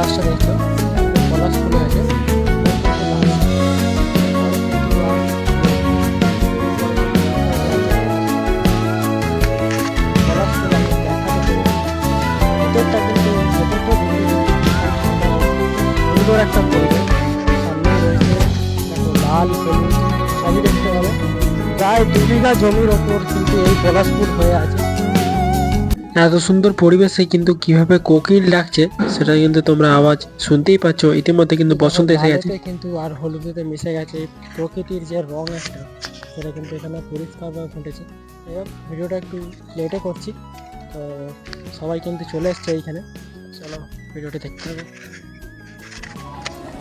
গাছটা দেখছ পলাশ আছে। সুন্দর একটা লাল প্রায় দু বিঘা জমির ওপর কিন্তু এই পলাশপুর হয়ে আছে। এত সুন্দর পরিবেশে কিন্তু কীভাবে কোকিল ডাকছে সেটা কিন্তু তোমরা আওয়াজ শুনতেই পাচ্ছ। ইতিমধ্যে কিন্তু বসন্ত এসে গেছে। কিন্তু আর হলুদেতে মিশে গেছে প্রকৃতির যে রং একটা সেটা কিন্তু এখানে পরিষ্কারভাবে ফুটেছে। হোক, ভিডিওটা একটু লেটে করছি তো সবাই কিন্তু চলে এসছে এইখানে। চলো ভিডিওটা দেখতে হবে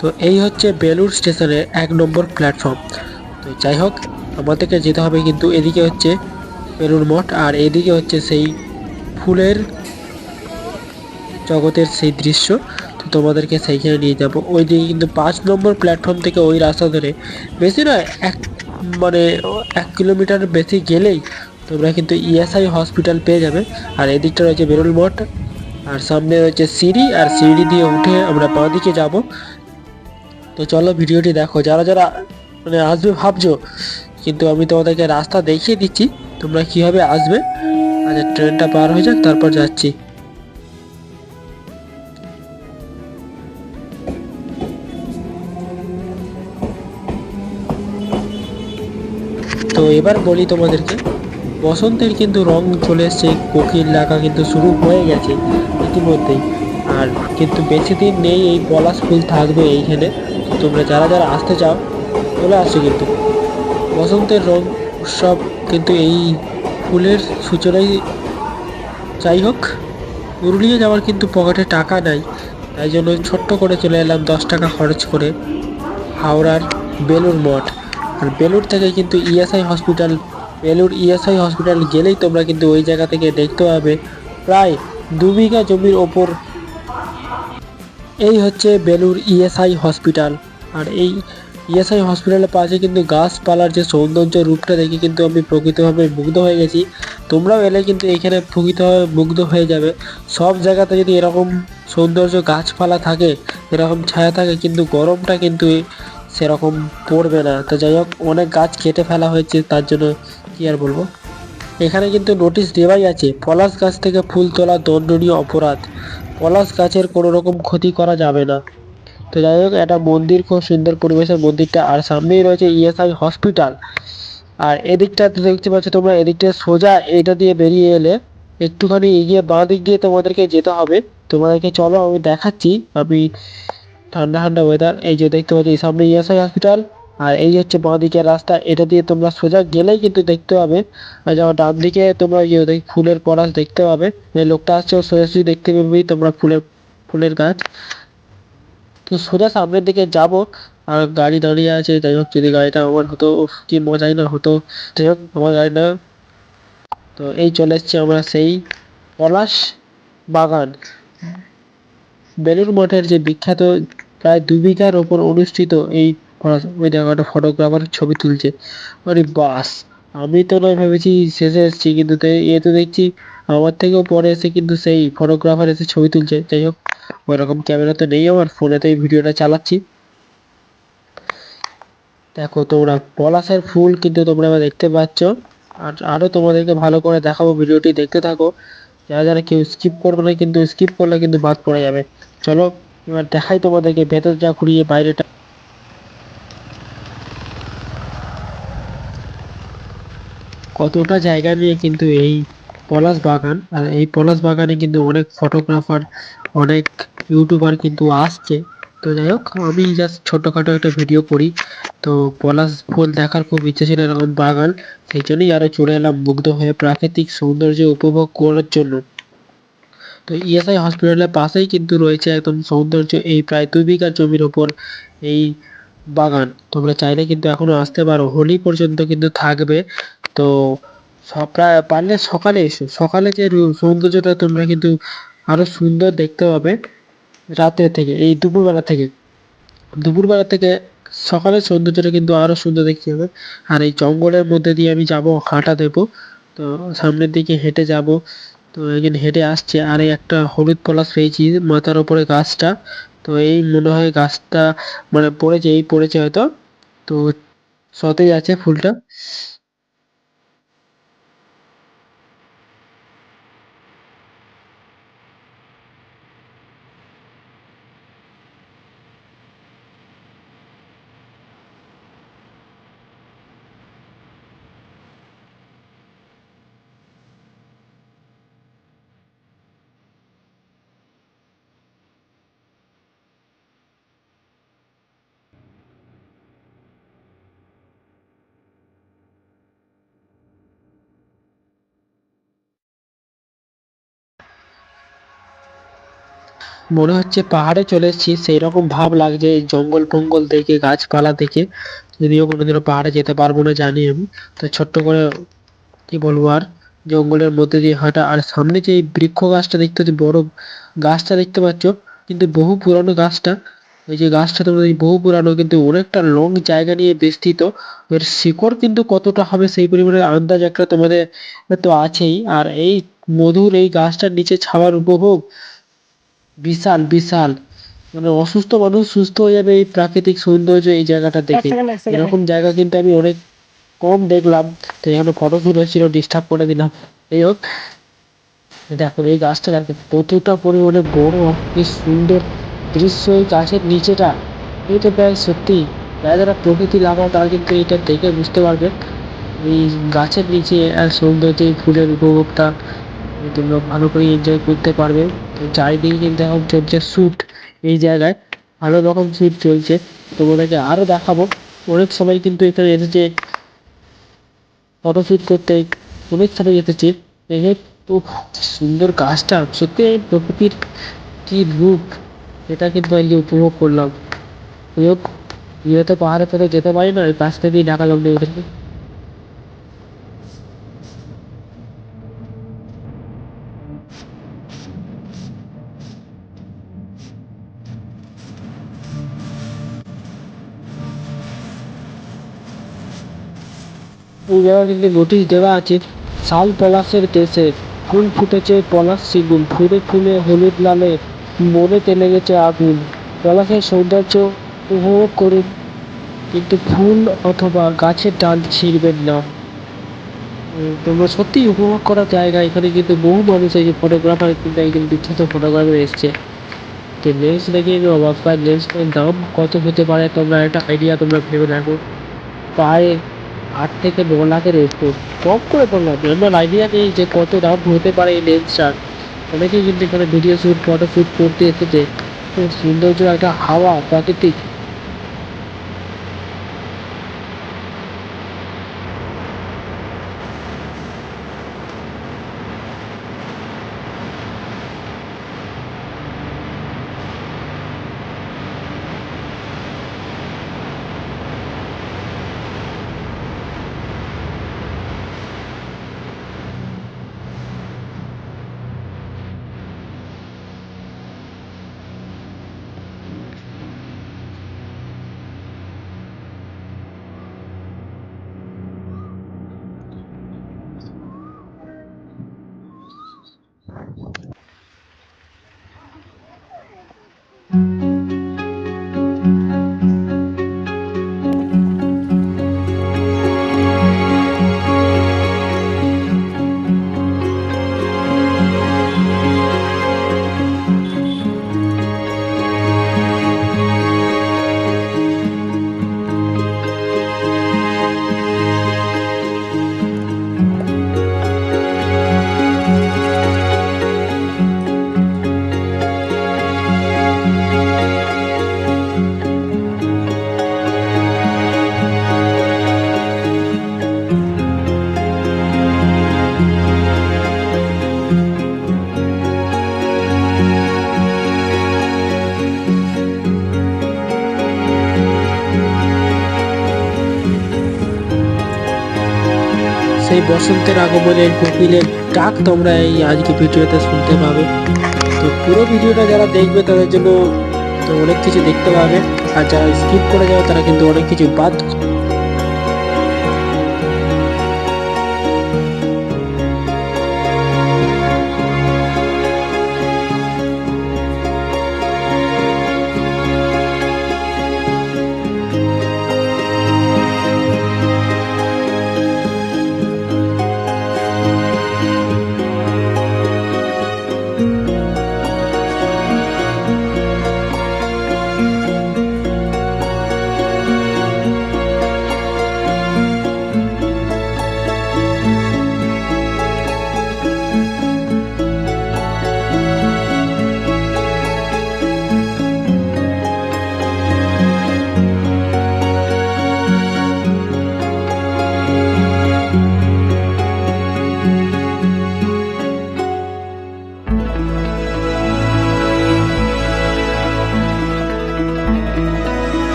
তো এই হচ্ছে বেলুর স্টেশনের এক নম্বর প্ল্যাটফর্ম তো যাই হোক আমাদেরকে যেতে হবে কিন্তু এদিকে হচ্ছে বেলুর মঠ আর এদিকে হচ্ছে সেই ফুলের জগতের সেই দৃশ্য। তো তোমাদেরকে সেইখানে নিয়ে যাব। ওই দিকে কিন্তু পাঁচ নম্বর প্ল্যাটফর্ম থেকে ওই রাস্তা ধরে। বেশি নয়, এক মানে এক কিলোমিটার বেশি গেলেই তোমরা কিন্তু ইএসআই হসপিটাল পেয়ে যাবে। আর এদিকটা রয়েছে বেরুল মঠ। আর সামনে রয়েছে সিঁড়ি। আর সিঁড়ি দিয়ে উঠে আমরা বাঁ দিকে যাব। তো চলো ভিডিওটি দেখো। যারা যারা মানে আসবে, ভাবছ। কিন্তু আমি তোমাদেরকে রাস্তা দেখিয়ে দিচ্ছি। তোমরা কীভাবে আসবে? আচ্ছা ট্রেনটা পার হয়ে যাক, তারপর যাচ্ছি। তো এবার বলি তোমাদেরকে, বসন্তের কিন্তু রং চলে এসছে, কোকিল ডাকা কিন্তু শুরু হয়ে গেছে ইতিমধ্যেই। আর কিন্তু বেশি দিন নেই, এই পলাশ ফুল থাকবে এইখানে। তোমরা যারা যারা আসতে চাও, চলে আসছো কিন্তু। বসন্তের রং উৎসব কিন্তু এই ফুলের সূচনাই যাই হোক, পুরুলিয়া যাওয়ার কিন্তু পকেটে টাকা নাই, তাই জন্য ছোট্ট করে চলে এলাম দশ টাকা খরচ করে হাওড়ার বেলুর মঠ। আর বেলুর থেকে কিন্তু ESI hospital Belur ESI hospital গেলেই তোমরা কিন্তু ওই জায়গা থেকে দেখতে পাবে প্রায় দু বিঘা জমির ওপর। এই হচ্ছে বেলুর ইএসআই হসপিটাল। আর এই ইএসআই হসপিটালের পাশে কিন্তু গাছপালার যে সৌন্দর্য রূপটা দেখে কিন্তু আমি প্রকৃতভাবে মুগ্ধ হয়ে গেছি। তোমরাও এলে কিন্তু এখানে প্রকৃতভাবে মুগ্ধ হয়ে যাবে। সব জায়গাতে যদি এরকম সৌন্দর্য গাছপালা থাকে, এরকম ছায়া থাকে, কিন্তু গরমটা কিন্তু সেরকম পড়বে না। তো যাই হোক, অনেক গাছ কেটে ফেলা হয়েছে, তার জন্য কি আর বলব? এখানে কিন্তু নোটিশ দেওয়াই আছে, পলাশ গাছ থেকে ফুল তোলা দণ্ডনীয় অপরাধ। পলাশ গাছের কোনো রকম ক্ষতি করা যাবে না। তো যাই হোক, একটা মন্দির, খুব সুন্দর পরিবেশের মন্দিরটা। আর সামনেই রয়েছে ইএসআই হসপিটাল। আর এদিকটা দেখতে পাচ্ছ তোমরা, এদিকটা সোজা এটা দিয়ে বেরিয়ে এলে একটুখানি এগিয়ে বাঁ দিক দিয়ে তোমাদেরকে যেতে হবে। তোমাদেরকে চলো, আমি দেখাচ্ছি। আমি ঠান্ডা ঠান্ডা ওয়েদার এই যে দেখতে পাচ্ছি সামনে ইএসআই হসপিটাল। আর এই হচ্ছে বাঁ দিকের রাস্তা, এটা দিয়ে তোমরা সোজা গেলেই কিন্তু দেখতে পাবে। আর যেমন ডান দিকে তোমরা ইয়ে ফুলের পলাশ দেখতে পাবে। লোকটা আসছে সোজাসুজি দেখতে পাবেই তোমরা ফুলের ফুলের গাছ। তো সোজা সামনের দিকে যাব। আর গাড়ি দাঁড়িয়ে আছে, যাই হোক যদি গাড়িটা আমার হতো কি মজাই না হতো। যাই হোক, আমার গাড়িটা তো এই চলে এসছি আমরা সেই পলাশ বাগান। বেলুর মঠের যে বিখ্যাত, প্রায় দু বিঘার ওপর অনুষ্ঠিত এই ওই জায়গাটা ফটোগ্রাফার ছবি তুলছে। আরে বাস, আমি তো নয় ভেবেছি শেষে এসেছি, কিন্তু এ তো দেখছি আমার থেকেও পরে এসে কিন্তু সেই ফটোগ্রাফার এসে ছবি তুলছে। যাই হোক, ওইরকম ক্যামেরা তো নেই আমার ফোনেতেই ভিডিওটা চালাচ্ছি। দেখো তোমরা, পলাশের ফুল কিন্তু তোমরা এবার দেখতে পাচ্ছ। আর আরও তোমাদেরকে ভালো করে দেখাবো ভিডিওটি, দেখতে থাকো। যারা যারা কেউ স্কিপ করবে না, কিন্তু স্কিপ করলে কিন্তু বাদ পড়ে যাবে। চলো, এবার দেখাই তোমাদেরকে ভেতর যা ঘুরিয়ে, বাইরেটা। কতটা জায়গা নিয়ে কিন্তু এই পলাশ বাগান, আর এই পলাশ বাগানে কিন্তু অনেক ফটোগ্রাফার অনেক ইউটিউবার কিন্তু আসছে। তো যাই হোক, আমি জাস্ট ছোটোখাটো একটা ভিডিও করি। তো পলাশ ফুল দেখার খুব ইচ্ছে ছিল এরকম বাগান, সেই জন্যই আরও চলে এলাম মুগ্ধ হয়ে প্রাকৃতিক সৌন্দর্য উপভোগ করার জন্য। তো ইএসআই হসপিটালের পাশেই কিন্তু রয়েছে একদম সৌন্দর্য, এই প্রায় দুই বিঘা জমির ওপর এই বাগান। তোমরা চাইলে কিন্তু এখনও আসতে পারো। হোলি পর্যন্ত কিন্তু থাকবে। তো প্রায় পারলে সকালে এসো। সকালে যে সৌন্দর্যটা তোমরা কিন্তু আরও সুন্দর দেখতে পাবে রাতের থেকে, এই দুপুরবেলা থেকে। দুপুরবেলা থেকে সকালের সৌন্দর্যটা কিন্তু আরও সুন্দর দেখতে হবে। আর এই জঙ্গলের মধ্যে দিয়ে আমি যাব, হাঁটা দেবো। তো সামনের দিকে হেঁটে যাব। তো একজন হেঁটে আসছে। আর এই একটা হলুদ পলাশ পেয়েছি মাথার ওপরে গাছটা। তো এই মনে হয় গাছটা মানে পড়েছে, এই পড়েছে হয়তো। তো সতেজ আছে ফুলটা। মনে হচ্ছে পাহাড়ে চলে এসেছি সেই রকম ভাব লাগছে এই জঙ্গল ফঙ্গল দেখে, গাছপালা দেখে। যদিও কোনোদিনও পাহাড়ে যেতে পারব না জানি আমি, তো ছোট্ট করে কি বলব আর, জঙ্গলের মধ্যে দিয়ে হাঁটা। আর সামনে যে বৃক্ষ গাছটা দেখতে পাচ্ছ, বড় গাছটা দেখতে পাচ্ছ, কিন্তু বহু পুরানো গাছটা। এই যে গাছটা তোমরা বহু পুরানো, কিন্তু অনেকটা লং জায়গা নিয়ে বিস্তৃত এর শিকড় কিন্তু কতটা হবে সেই পরিমাণে আন্দাজ একটা তোমাদের তো আছেই। আর এই মধুর এই গাছটার নিচে ছাওয়ার উপভোগ বিশাল বিশাল। মানে অসুস্থ মানুষ সুস্থ হয়ে যাবে এই প্রাকৃতিক সৌন্দর্য এই জায়গাটা দেখে। এরকম জায়গা কিন্তু আমি অনেক কম দেখলাম তো এখানে ফটো শুট হচ্ছিল ডিস্টার্ব করে দিলাম। এই হোক দেখো এই গাছটা দেখো কতটা পরিমাণে বড় কি সুন্দর দৃশ্য এই গাছের নিচেটা। এটা প্রায় সত্যি প্রায় যারা প্রকৃতি লাগাও তারা কিন্তু এটা দেখে বুঝতে পারবে। এই গাছের নিচে আর সৌন্দর্য এই ফুলের উপভোগটা তোমরা ভালো করে এনজয় করতে পারবে। চারিদিকে কিন্তু এখন চলছে শ্যুট এই জায়গায়। ভালো রকম শ্যুট চলছে। তোমাদেরকে আরও দেখাবো। অনেক সময় কিন্তু এখানে এসেছে ফটোশ্যুট করতে। অনেক সময় এসেছে। দেখে তো সুন্দর গাছটা সত্যি প্রকৃতির কি রূপ এটা কিন্তু আজকে উপভোগ করলাম। যেহেতু পাহাড়ে ফেলে যেতে পারি না। ওই কাছ থেকেই দেখালাম কিন্তু নোটিশ দেওয়া আছে শাল পলাশের দেশে ফুল ফুটেছে পলাশ সেগুন। ফুলে ফুলে হলুদ লালে মনেতে লেগেছে আগুন। পলাশের সৌন্দর্য উপভোগ করুন, কিন্তু ফুল অথবা গাছের ডাল ছিঁড়বেন না। তোমরা সত্যিই উপভোগ করার জায়গা। এখানে কিন্তু বহু মানুষ এই যে ফটোগ্রাফার কিন্তু একজন বিখ্যাত ফটোগ্রাফার এসছে। তো লেন্স দেখে আমি অবাক পাই লেন্সটার দাম কত হতে পারে? তোমরা একটা আইডিয়া তোমরা ভেবে দেখো। প্রায় আট থেকে লাখের এরপর কম করে বললাম আমার আইডিয়া নেই যে কত দাম হতে পারে এই লেন্সটার অনেকেই কিন্তু এখানে ভিডিও শ্যুট ফটো শ্যুট করতে এসেছে। সৌন্দর্য একটা হাওয়া, প্রাকৃতিক। সেই বসন্তের আগমনের কোকিলের ডাক তোমরা এই আজকে ভিডিওতে শুনতে পাবে। তো পুরো ভিডিওটা যারা দেখবে তাদের জন্য তো অনেক কিছু দেখতে পাবে। আর যারা স্কিপ করে যাবে, তারা কিন্তু অনেক কিছু বাদ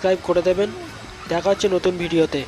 সাবস্ক্রাইব করে দেবেন। দেখা হচ্ছে নতুন ভিডিওতে।